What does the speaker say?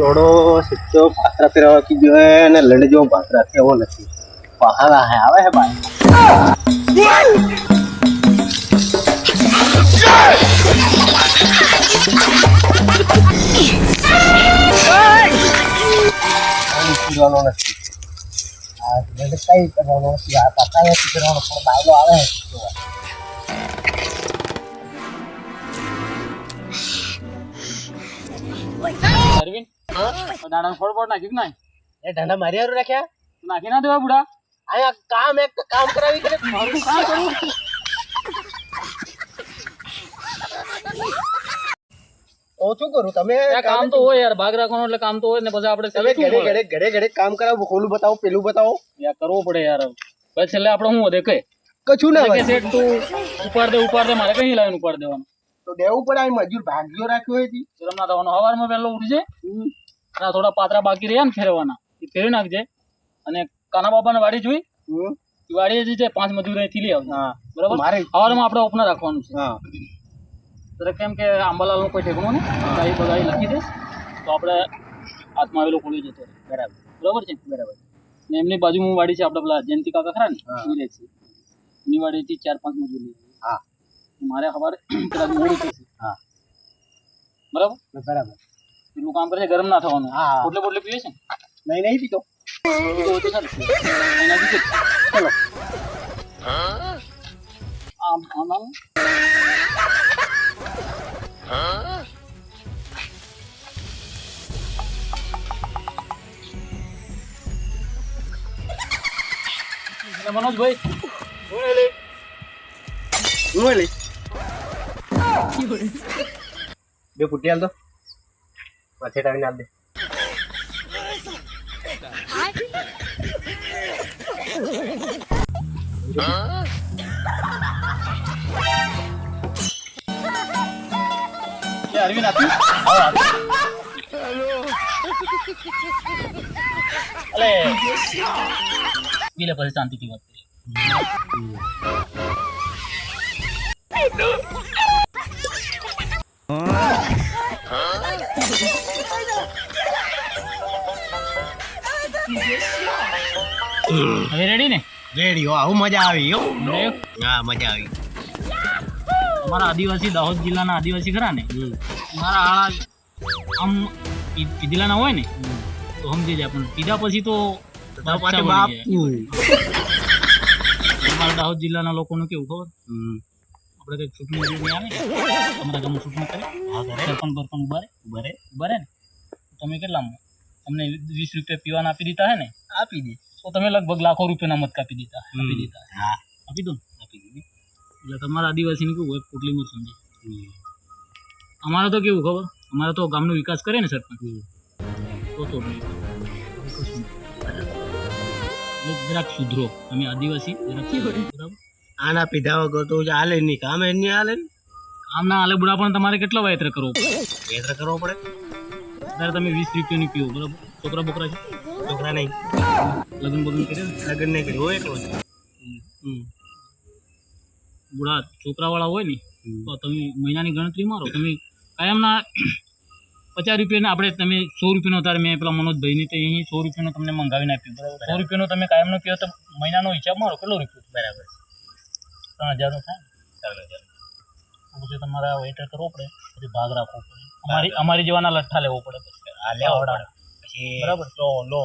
થોડો સીધો પાત્રા ફેરવા કીધો હે અને લડે જેવો પાત્રા એવો નથી. પહાડા હે, આવે હે લડકાઈ કઈ કરવાનો નથી. આ પાકા નથી. ફેરવાનો પણ બાયલો આવે. દાડા ફોડ ફોડ નાખી નાખ એ ઢાંડા મારી હારું રાખ્યા? નાખી ના દેવા બુડા. આ કામ એક કામ કરાવી કરે મારું કામ કરું? ઓછું કરું? તમે કામ તો હોય યાર ભાગ રાખવાનો એટલે કામ તો હોય ને પછી આપણે તમે ઘરે ઘરે ઘરે ઘડે કામ કરાવો ખોલું બતાવો પેલું બતાવો. યાર કરવું પડે યાર. પછી છેલ્લે આપણે શું વધે કઈ કશું ના કે શેઠ તું ઉપાડ દે ઉપાડ દે મારે કઈ લાવીને ઉપાડ દેવાનું. તો દેવું પડે આ મજૂર ભાગ્યો રાખ્યો હોય તી. શરમ ના થવાનું સવારમાં વહેલો ઉઠજે. અને થોડા પાતરા બાકી રહ્યા ને ફેરવાના. એ ફેરવી નાખજે. અને કાના બાબાને વાડી જોઈ. વાડી જે છે પાંચ મજૂર અહીંથી લઈ આવજો. બરાબર? સવારમાં આપણે ઓપનર રાખવાનું છે. હા. ત્યારે કેમ કે આંબાલાલનું કોઈ ઠેકણું નહીં. એ બધા લખી દઈશ તો આપણે હાથમાં આવેલો ખોલી જતો બરાબર. બરાબર છે? બરાબર. ને એમની બાજુમાં વાડી છે આપણે પેલા જયંતિ કાકા ખરા ને હા. એ રહે છે. એની વાડીથી ચાર પાંચ મજૂર લઈ હા. મારે ખબર પેલા મોડું થશે હા. બરાબર? બરાબર. એટલું કામ કરે છે ગરમ ના થવાનું. હા. પોટલે પોટલે પીએ છે? ને નહીં નહીં પીતો. પીતો હોય તો સારું એના લીધે જ. ચલો. આમ આમ આમ. એટલે મનોજભાઈ હું લઈ બે પુટી હાલ દો. માથે ટાવીને હાલ દે કે અરવિંદ આપ્યું અલે પીલે પછી હવે રેડી ને? રેડી આવું મજા આવી હો. મજા આવી. અમારા આદિવાસી દાહોદ જિલ્લાના આદિવાસી ખરા ને? મારા આળા આમ પી- પીધેલાના હોય ને તો સમજી જાય પણ પીધા પછી તો. અમારા દાહોદ જિલ્લાના લોકોનું કેવું ખબર? આપણે કઈ ચૂંટણી બૂંટણી આવે ને તમારા ગામમાં ચૂંટણી કરે. સરપંચ બરપંચ ઊભા રે ઊભા રે ઊભા ને? તમે કેટલામાં તમને વીસ રૂપિયા પીવાના આપી દીધા હે ને? આપી દે. તો તમે લગભગ લાખો રૂપિયાના મત કાપી દીધા આપી દીધા હા. આપી દો આપી દીધી એટલે તમારા આદિવાસીને કેવું હોય? પોટલીમાં સમજે. અમારે તો કેવું ખબર? અમારે તો ગામનો વિકાસ કરે ને સરપંચ. તો તો જરાક સુધરો. અમે આદિવાસી જરાક આના પીધા વગર તો હાલે નહીં. કામે નહીં હાલે કામ ના હાલે બુડા પણ તમારે કેટલો વાયત્ર કરવો વેતર કરવો પડે? ત્યારે તમે વીસ રૂપિયાની પીવો બરાબર? છોકરા બોકરા છે? છોકરા નહીં. લગ્ન બગન કરે લગ્ન નહીં કર્યું. હોય એકલો છે બુઢા છોકરાવાળા હોય ને તો તમે મહિનાની ગણતરી મારો. તમે કાયમના પચાસ રૂપિયાને આપણે તમે સો રૂપિયાનો તારે મેં પેલા મનોજભાઈને તો અહીં સો રૂપિયાનો તમને મંગાવીને આપ્યું. બરાબર? સો રૂપિયાનો તમે કાયમનો પીવો તો મહિનાનો હિસાબ મારો. કેટલો રૂપિયો? બરાબર. ત્રણ હજારનો થાય ત્રણ હજાર. પછી તમારે વેટર કરવો પડે. પછી ભાગ રાખવો પડે. અમારી અમારી જેવાના લઠ્ઠા લેવો પડે પછી. આ લેવો પડે. પછી બરાબર. લો લો.